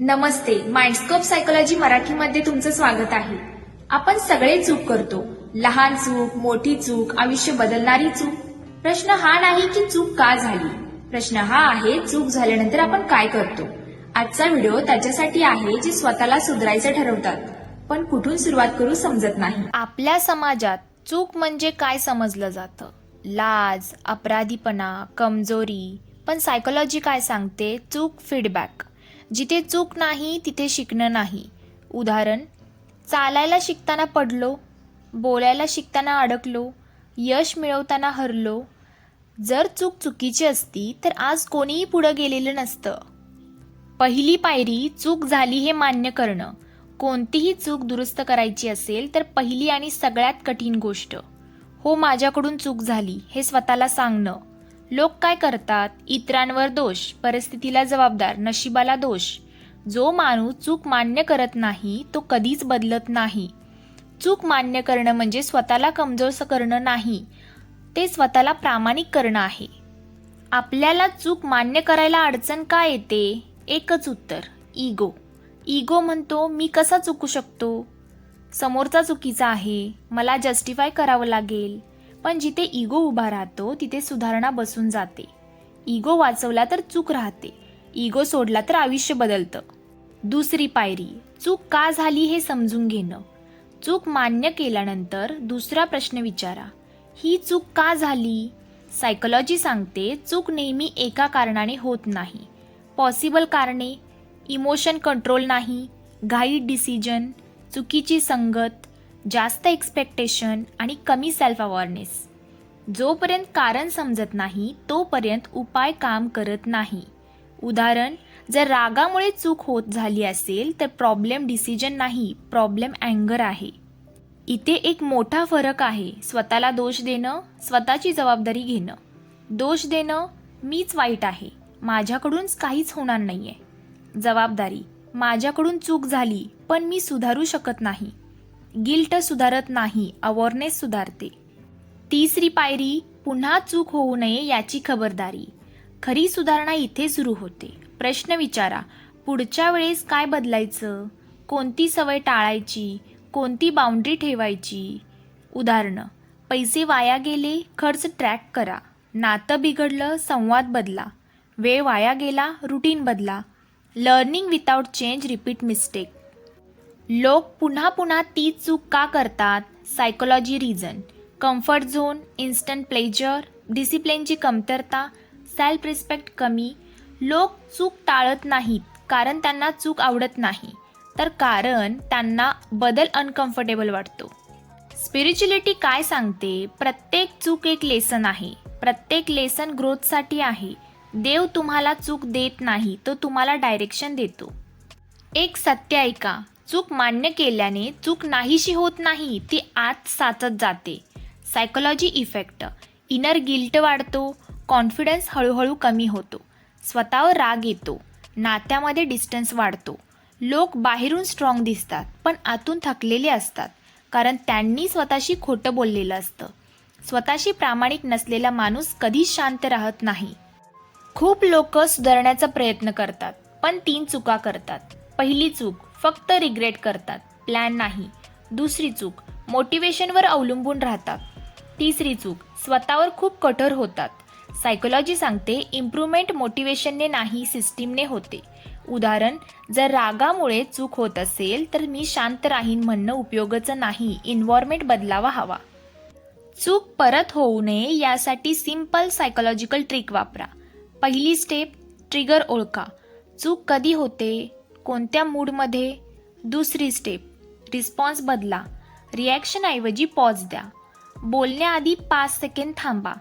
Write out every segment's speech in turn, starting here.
नमस्ते माइंडस्कोप psychology मराठीमध्ये तुमचं स्वागत आहे. आपण सगळे चूक करतो. लहान चूक मोठी चूक आयुष्य बदलणारी चूक. प्रश्न हा नाही की चूक का झाली? प्रश्न हा आहे चूक झाल्यानंतर आपण काय करतो? आजचा व्हिडिओ त्याच्यासाठी आहे जे स्वतःला सुधारायचं ठरवतात. पण कुठून सुरुवात करू समजत नाही. आपल्या समाजात चूक म्हणजे काय समजलं जातं? लाज अपराधीपणा कमजोरी. पण सायकोलॉजी काय सांगते? चूक फीडबॅक जिथे चूक नाही तिथे शिकणं नाही. उदाहरण चालायला शिकताना पडलो बोलायला शिकताना अडकलो यश मिळवताना हरलो. जर चूक चुकीची असती तर आज कोणीही पुढं गेलेलं नसतं. पहिली पायरी चूक झाली हे मान्य करणं. कोणतीही चूक दुरुस्त करायची असेल तर पहिली आणि सगळ्यात कठीण गोष्ट. हो माझ्याकडून चूक झाली हे स्वतःला सांगणं. लोक काय करतात? इतरांवर दोष परिस्थितीला जबाबदार नशिबाला दोष. जो माणूस चूक मान्य करत नाही तो कधीच बदलत नाही. चूक मान्य करणं म्हणजे स्वतःला कमजोर करणं नाही. ते स्वतःला प्रामाणिक करणं आहे. आपल्याला चूक मान्य करायला अडचण का येते? एकच उत्तर इगो इगो म्हणतो मी कसा चुकू शकतो? समोरचा चुकीचा आहे. मला जस्टिफाय करावं लागेल. पण जिथे इगो उभा राहतो तिथे सुधारणा बसून जाते. इगो वाचवला तर चूक राहते. इगो सोडला तर आयुष्य बदलतं. दुसरी पायरी चूक का झाली हे समजून घेणं. चूक मान्य केल्यानंतर दुसरा प्रश्न विचारा. ही चूक का झाली? सायकोलॉजी सांगते चूक नेहमी एका कारणाने होत नाही. पॉसिबल कारणे इमोशन कंट्रोल नाही घाईट डिसिजन चुकीची संगत जास्त एक्सपेक्टेशन आणि कमी सेल्फ अवेअरनेस जोपर्यंत कारण समजत नाही तोपर्यंत उपाय काम करत नाही. उदाहरण जर रागामुळे चूक होत झाली असेल तर प्रॉब्लेम डिसिजन नाही प्रॉब्लेम अँगर आहे. इथे एक मोठा फरक आहे स्वतःला दोष देणं स्वतःची जबाबदारी घेणं. दोष देणं मीच वाईट आहे माझ्याकडूनच काहीच होणार नाही आहे जबाबदारी माझ्याकडून चूक झाली पण मी सुधारू शकत नाही. गिल्ट सुधारत नाही अवॉरनेस सुधारते. तिसरी पायरी पुन्हा चूक होऊ नये याची खबरदारी. खरी सुधारणा इथे सुरू होते. प्रश्न विचारा पुढच्या वेळेस काय बदलायचं? कोणती सवय टाळायची? कोणती बाउंड्री ठेवायची? उदाहरणं पैसे वाया गेले खर्च ट्रॅक करा. नातं बिघडलं संवाद बदला. वेळ वाया गेला रुटीन बदला. Learning without change repeat mistake लोक पुन्हा पुन्हा तीच चूक का करतात? Psychology reason comfort zone instant pleasure डिसिप्लिनची कमतरता सेल्फ रिस्पेक्ट कमी. लोक चूक टाळत नाहीत कारण त्यांना चूक आवडत नाही. तर कारण त्यांना बदल अनकम्फर्टेबल वाटतो. स्पिरिच्युलिटी काय सांगते? प्रत्येक चूक एक लेसन आहे. प्रत्येक लेसन ग्रोथसाठी आहे. देव तुम्हाला चूक देत नाही तो तुम्हाला डायरेक्शन देतो. एक सत्य ऐका. चूक मान्य केल्याने चूक नाहीशी होत नाही ती आत साचत जाते. सायकोलॉजी इफेक्ट इनर गिल्ट वाढतो कॉन्फिडन्स हळूहळू कमी होतो. स्वतःवर राग येतो नात्यामध्ये डिस्टन्स वाढतो. लोक बाहेरून स्ट्रॉंग दिसतात पण आतून थकलेले असतात कारण त्यांनी स्वतःशी खोटं बोललेलं असतं. स्वतःशी प्रामाणिक नसलेला माणूस कधीच शांत राहत नाही. खूप लोक सुधारण्याचा प्रयत्न करतात पण तीन चुका करतात. पहिली चूक फक्त रिग्रेट करतात. प्लॅन नाही. दुसरी चूक मोटिवेशनवर अवलंबून राहतात. तिसरी चूक स्वतःवर खूप कठोर होतात. सायकोलॉजी सांगते इम्प्रूव्हमेंट मोटिवेशनने नाही सिस्टीमने होते. उदाहरण जर रागामुळे चूक होत असेल तर मी शांत राहीन म्हणणं उपयोगाचं नाही. इन्व्हॉर्मेंट बदलावा हवा. चूक परत होऊ नये यासाठी सिंपल सायकोलॉजिकल ट्रिक वापरा. पहिली स्टेप ट्रिगर ओळखा. चूक कधी होते? कोणत्या मूडमध्ये? दुसरी स्टेप रिस्पॉन्स बदला. रिॲक्शनऐवजी पॉज द्या. बोलण्याआधी पाच सेकंड थांबा.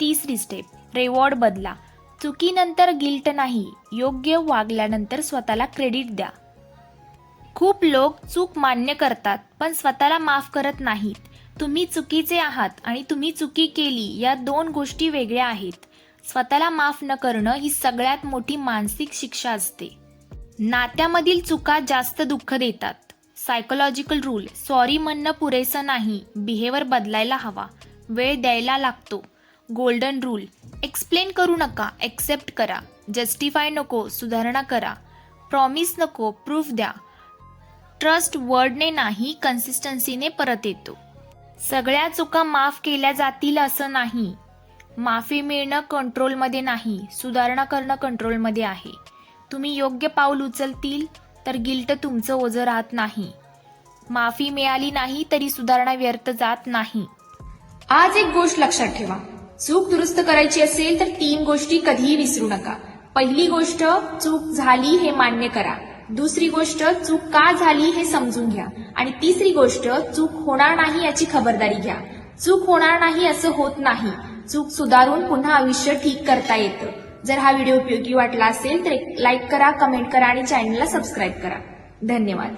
तिसरी स्टेप रेवॉर्ड बदला. चुकीनंतर गिल्ट नाही योग्य वागल्यानंतर स्वतःला क्रेडिट द्या. खूप लोक चूक मान्य करतात पण स्वतःला माफ करत नाहीत. तुम्ही चुकीचे आहात आणि तुम्ही चुकी केली या दोन गोष्टी वेगळ्या आहेत. स्वतःला माफ न करणं ही सगळ्यात मोठी मानसिक शिक्षा असते. नात्यामधील चुका जास्त दुःख देतात. सायकोलॉजिकल रूल सॉरी म्हणणं पुरेसं नाही बिहेवर बदलायला हवा वेळ द्यायला लागतो. गोल्डन रूल एक्सप्लेन करू नका एक्सेप्ट करा जस्टिफाय नको सुधारणा करा प्रॉमिस नको प्रूफ द्या. ट्रस्ट वर्डने नाही कन्सिस्टन्सीने परत येतो. सगळ्या चुका माफ केल्या जातील असं नाही. माफी मिळणं कंट्रोलमध्ये नाही सुधारणा करणं कंट्रोलमध्ये आहे. तुम्ही योग्य पाऊल उचलतील तर गिल्ट तुमचं ओझं राहत नाही. माफी मिळाली नाही तरी सुधारणा व्यर्थ जात नाही. आज एक गोष्ट लक्षात ठेवा. चूक दुरुस्त करायची असेल तर तीन गोष्टी कधीही विसरू नका. पहिली गोष्ट चूक झाली हे मान्य करा. दुसरी गोष्ट चूक का झाली हे समजून घ्या. आणि तिसरी गोष्ट चूक होणार नाही याची खबरदारी घ्या. चूक होणार नाही असं होत नाही. चूक सुधारून पुन्हा आयुष्य ठीक करता येतं. जर हा व्हिडिओ उपयोगी वाटला असेल तर एक लाईक करा कमेंट करा आणि चॅनलला सबस्क्राईब करा. धन्यवाद.